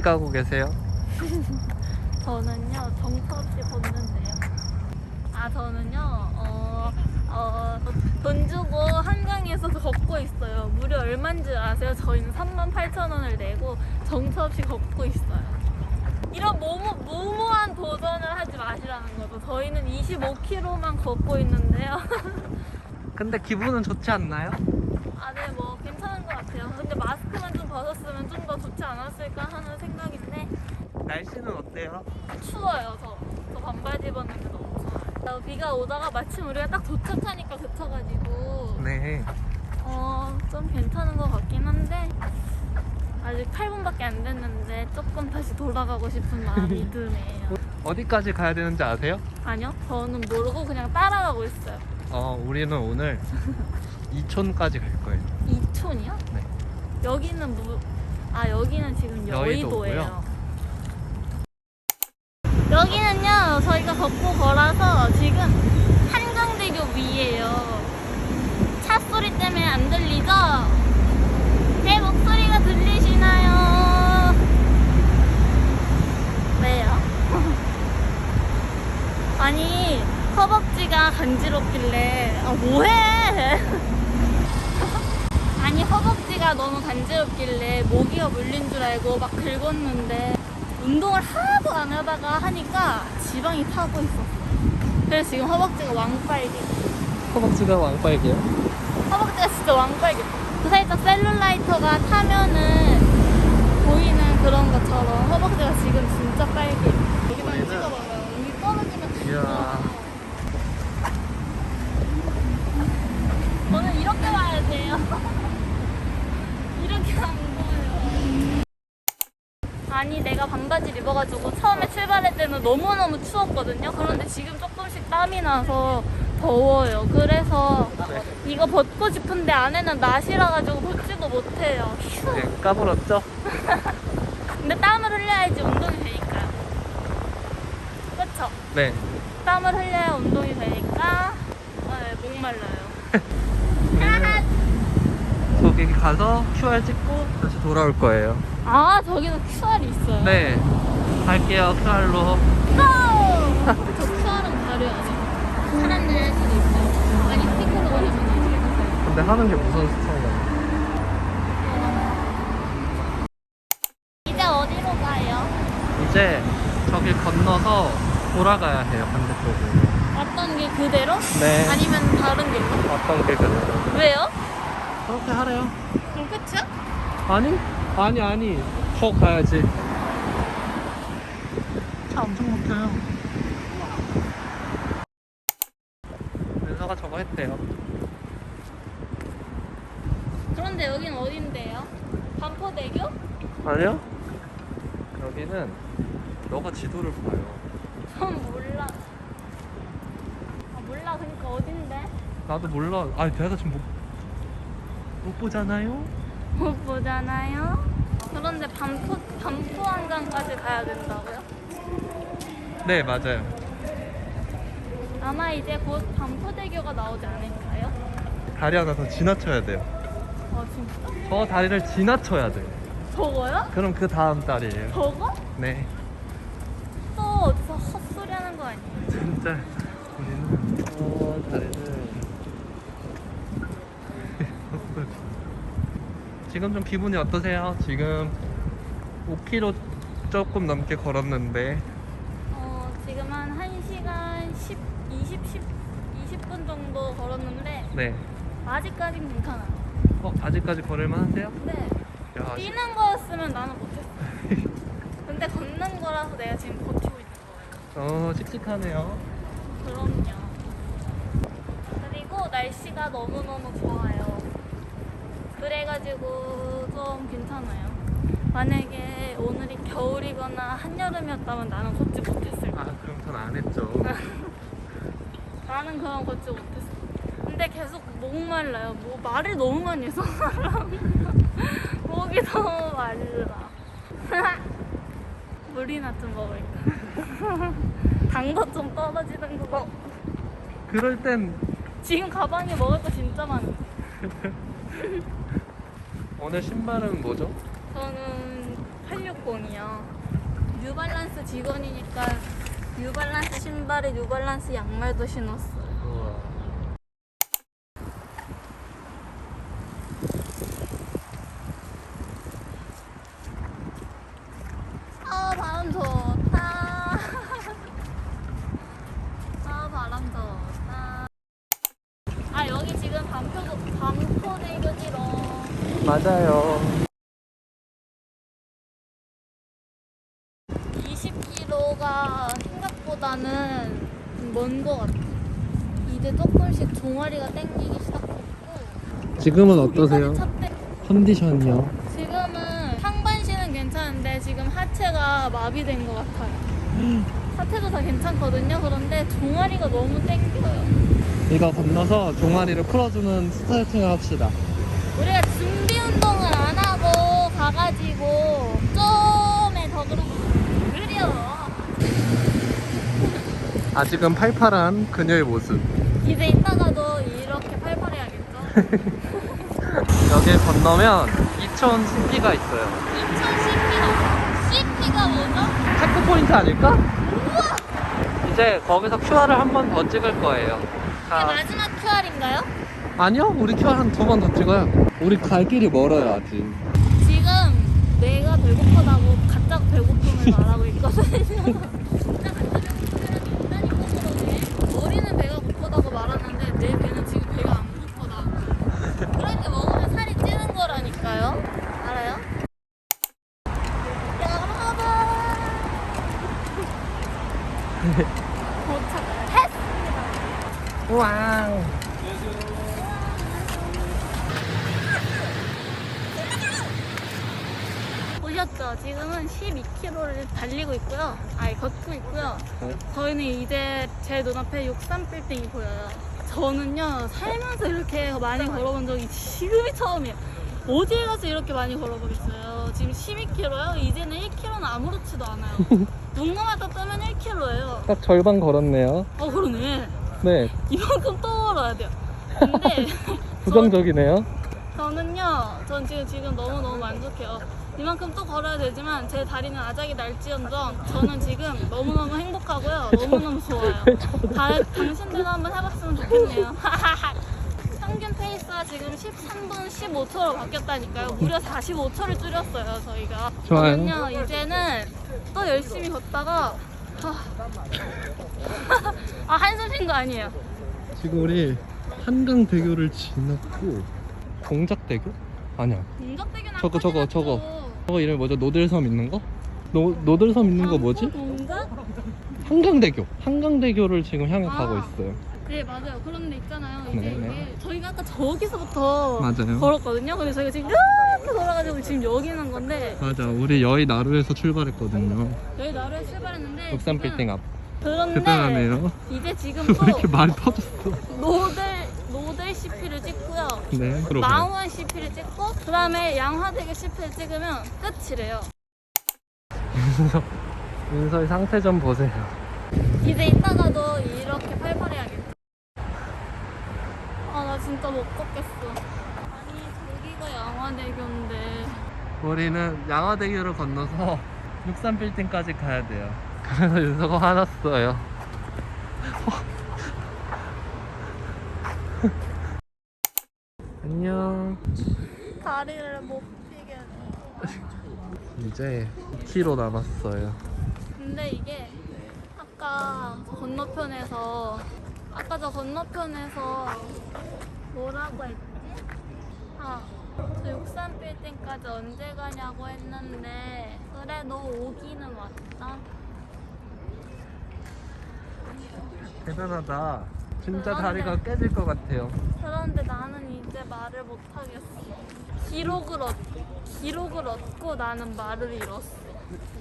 어디 가고 계세요? 저는요 정처 없이 걷는데요. 아 저는요 어, 어, 돈 주고 한강에서 걷고 있어요. 무려 얼마인 줄 아세요? 저희는 3만 8천 원을 내고 정처 없이 걷고 있어요. 이런 무모, 무모한 도전을 하지 마시라는 거죠. 저희는 25km만 걷고 있는데요. 근데 기분은 좋지 않나요? 아, 네, 뭐 같아요. 근데 마스크만 좀 벗었으면 좀 더 좋지 않았을까 하는 생각인데 날씨는 어때요? 추워요 저. 저 반바지 입었는데 너무 추워요. 어, 비가 오다가 마침 우리가 딱 도착하니까 그쳐가지고 네. 어, 좀 괜찮은 것 같긴 한데 아직 8분밖에 안 됐는데 조금 다시 돌아가고 싶은 마음이 드네요. 어디까지 가야 되는지 아세요? 아니요, 저는 모르고 그냥 따라가고 있어요. 어, 우리는 오늘 이촌까지 갈 거예요. 이촌이요? 네. 여기는 무... 아 여기는 지금. 여의도예요. 여기는요 저희가 걷고 걸어서 지금 한강대교 위에요. 차 소리 때문에 안 들리죠? 제 목소리가 들리시나요? 왜요? 아니 허벅지가 간지럽길래 아 뭐해? 아니 허벅지가 너무 간지럽길래 모기가 물린 줄 알고 막 긁었는데 운동을 하나도 안 하다가 하니까 지방이 타고 있었어. 그래서 지금 허벅지가 왕빨개. 허벅지가 왕빨개요? 허벅지가 진짜 왕빨개. 그 살짝 셀룰라이터가 타면은 보이는 그런 것처럼 허벅지가 지금 진짜 빨개. 여기만 저희는- 찍어봐봐요. 여기 떨어지면 이야. 저는 이렇게 와야 돼요. 이렇게 안 보여요. 아니 내가 반바지 입어가지고 처음에 출발할 때는 너무너무 추웠거든요. 그런데 지금 조금씩 땀이 나서 더워요. 그래서 네. 이거 벗고 싶은데 안에는 낫이라 가지고 벗지도 못해요. 휴. 네, 까불었죠? 근데 땀을 흘려야지 운동이 되니까. 그렇죠? 네. 땀을 흘려야 운동이 되니까 네, 목말라요. 우리는 거기 가서 QR 찍고 다시 돌아올 거예요. 아 저기는 QR이 있어요. 네. 갈게요, QR로. 저 QR은 가려야 돼. 사람들이 할 수도 있어요. 많이 스티커로 걸리잖아요. 근데 하는 게 무서운 스타일이야. 이제 어디로 가요? 이제 저길 건너서 돌아가야 해요, 반대쪽으로. 왔던 길 그대로? 네. 아니면 다른 길로? 어떤 길 그대로. 왜요? 그렇게 하래요. 그럼 끝이야? 아니? 아니, 아니. 더 가야지. 차 엄청 막혀요. 윤서가 저거 했대요. 그런데 여긴 어딘데요? 반포대교? 아니요? 여기는 너가 지도를 봐요. 전 몰라. 아 몰라. 그러니까 어딘데? 나도 몰라. 아니, 내가 지금 못, 못 보잖아요? 못 보잖아요. 그런데 반포 반포 한강까지 가야 된다고요? 네, 맞아요. 아마 이제 곧 반포대교가 나오지 않을까요? 다리 하나 더 지나쳐야 돼요. 아 진짜? 저 다리를 지나쳐야 돼요. 저거요? 그럼 그 다음 달이에요. 저거? 네. 또 어디서 헛소리 하는 거 아니에요? 진짜 우리는 어 다리를 지금 좀 기분이 어떠세요? 지금 5km 조금 넘게 걸었는데 어, 지금 한 1시간 10, 20, 10, 20분 정도 걸었는데 네. 아직까진 괜찮아요. 어 아직까지 걸을만 하세요? 네. 야, 뛰는 거였으면 나는 못했어. 근데 걷는 거라서 내가 지금 버티고 있는 거예요. 어 씩씩하네요. 그럼요. 그리고 날씨가 너무너무 좋아요. 그래가지고 좀 괜찮아요. 만약에 오늘이 겨울이거나 한여름이었다면 나는 걷지 못했을 아 거야. 그럼 전 안 했죠. 나는 그럼 걷지 못했어. 근데 계속 목말라요. 뭐 말을 너무 많이 해서 목이 너무 말라. 물이나 좀 먹을까? 단거좀 떨어지는 거. 같아. 그럴 땐 지금 가방에 먹을 거 진짜 많아. 오늘 신발은 뭐죠? 저는 860이요. 직원이에요. 뉴발란스 직원이니까 뉴발란스 신발에 뉴발란스 양말도 신었어요. 우와. 아 바람 좋다. 아 바람 좋다. 아 여기 지금 반포 반포 대교지로 맞아요. 먼것 같아. 이제 조금씩 종아리가 땡기기 시작했고. 지금은 찼대. 컨디션이요? 지금은 상반신은 괜찮은데 지금 하체가 마비된 것 같아요. 하체도 다 괜찮거든요. 그런데 종아리가 너무 땡겨요. 이거 건너서 종아리를 풀어주는 스트레칭을 합시다. 우리가 준비 운동을 안 하고 가가지고 좀에 더 그러면 느려. 아직은 팔팔한 그녀의 모습. 이제 이따가도 이렇게 팔팔해야겠죠? 여길 건너면 이천 CP가 있어요. 2000 CP가 CP가 뭐죠? 체크 포인트 아닐까? 이제 거기서 QR을 한 번 더 찍을 거예요. 이게 자, 마지막 QR인가요? 아니요, 우리 QR 한 두 번 더 찍어요. 우리 갈 길이 멀어요, 아직. 지금 내가 배고프다고 가짜 배고픔을 말하고 있거든요. 도착을 했습니다. 우왕. 보셨죠? 지금은 12km를 달리고 있고요. 아니, 걷고 있고요. 네. 저희는 이제 제 눈앞에 63빌딩이 보여요. 저는요, 살면서 이렇게 많이 걸어본 적이 지금이 처음이에요. 어디에 가서 이렇게 많이 걸어보겠어요? 지금 12km요? 이제는 1km는 아무렇지도 않아요. 눈감았다 뜨면 1km예요. 딱 절반 걸었네요. 어, 그러네. 네, 이만큼 또 걸어야 돼요. 근데 부정적이네요. 저는요, 전 지금 지금 너무 너무 만족해요. 이만큼 또 걸어야 되지만 제 다리는 아작이 날지언정 저는 지금 너무 너무 행복하고요, 너무 너무 좋아요. 다, 당신들도 한번 해봤으면 좋겠네요. 평균 페이스가 지금 13분 15초로 바뀌었다니까요. 무려 45초를 줄였어요, 저희가. 좋아요. 저는요, 이제는 또 열심히 걷다가 아, 아 한숨 쉰 거 아니에요. 지금 우리 한강 대교를 지났고 동작 대교? 아니야. 동작대교는 저거, 저거. 저거. 저거 이름이 뭐죠? 노들섬 있는 거? 노, 노들섬 있는 거 뭐지? 동작? 한강대교. 한강대교를 지금 향해 아. 가고 있어요. 네 맞아요. 그런 데 있잖아요. 이제 네, 네. 이게 저희가 아까 저기서부터 맞아요. 걸었거든요. 근데 저희가 지금 이렇게 돌아가지고 지금 여기 있는 건데 맞아. 우리 여의 나루에서 출발했거든요. 여기 나루에 출발했는데 63빌딩 지금 앞. 그런데 대단하네요. 이제 지금 왜또 이렇게 말이 터졌어? 노들 노들 CP를 찍고요. 네. 그러고. 망원 CP를 찍고 그 다음에 양화대교 CP를 찍으면 끝이래요. 윤서, 윤서의 상태 좀 보세요. 이제 이따가도 이렇게 나 진짜 못 걷겠어. 아니 저기가 양화대교인데. 우리는 양화대교를 건너서 63빌딩까지 가야 돼요. 그래서 윤서가 화났어요. 안녕. 다리를 못 피겠네. 이제 2km 남았어요. 근데 이게 아까 건너편에서 아까 저 건너편에서 뭐라고 했지? 아, 저 63빌딩까지 언제 가냐고 했는데 그래 너 오기는 왔다. 대단하다. 진짜 그런데- 다리가 깨질 것 같아요. 그런데 나는 이제 말을 못 하겠어. 기록을 얻 기록을 얻고 나는 말을 잃었어.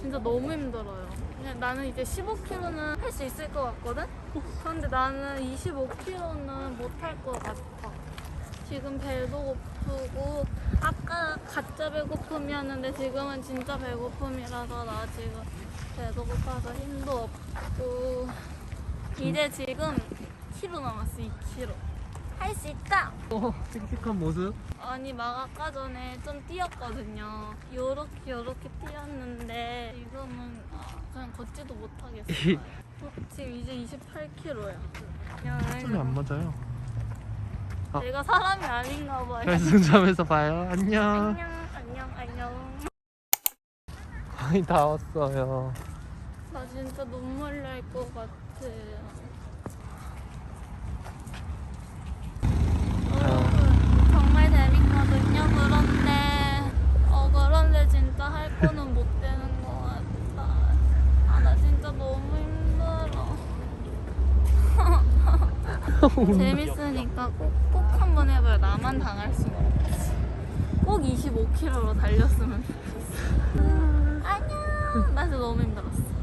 진짜 너무 힘들어요. 그냥 나는 이제 15km는 할 수 있을 것 같거든. 그런데 나는 25km는 못 할 것 같아. 지금 배도 고프고 아까 가짜 배고픔이었는데 지금은 진짜 배고픔이라서 나 지금 배도 고파서 힘도 없고 이제 지금 2km 남았어 2km. 할 수 있다! 어, 씩씩한 모습. 아니 막 아까 전에 좀 뛰었거든요. 요렇게 요렇게 뛰었는데 지금은 아, 그냥 걷지도 못하겠어요. 어, 지금 이제 28kg야. 손이 안 맞아요. 아. 내가 사람이 아닌가 봐요. 결승점에서 봐요. 안녕. 안녕 안녕 안녕. 거의 다 왔어요. 나 진짜 눈물 날 것 같아. 여러분 정말 재밌거든요. 그런데 어 그런데 진짜 할 거는 못 되는 것 같아. 아 나 진짜 너무 힘들어. 재밌으니까 꼭꼭 한번 해봐요. 나만 당할 수는 없지. 꼭 25km로 달렸으면 좋겠어. 안녕. 나 진짜 너무 힘들었어.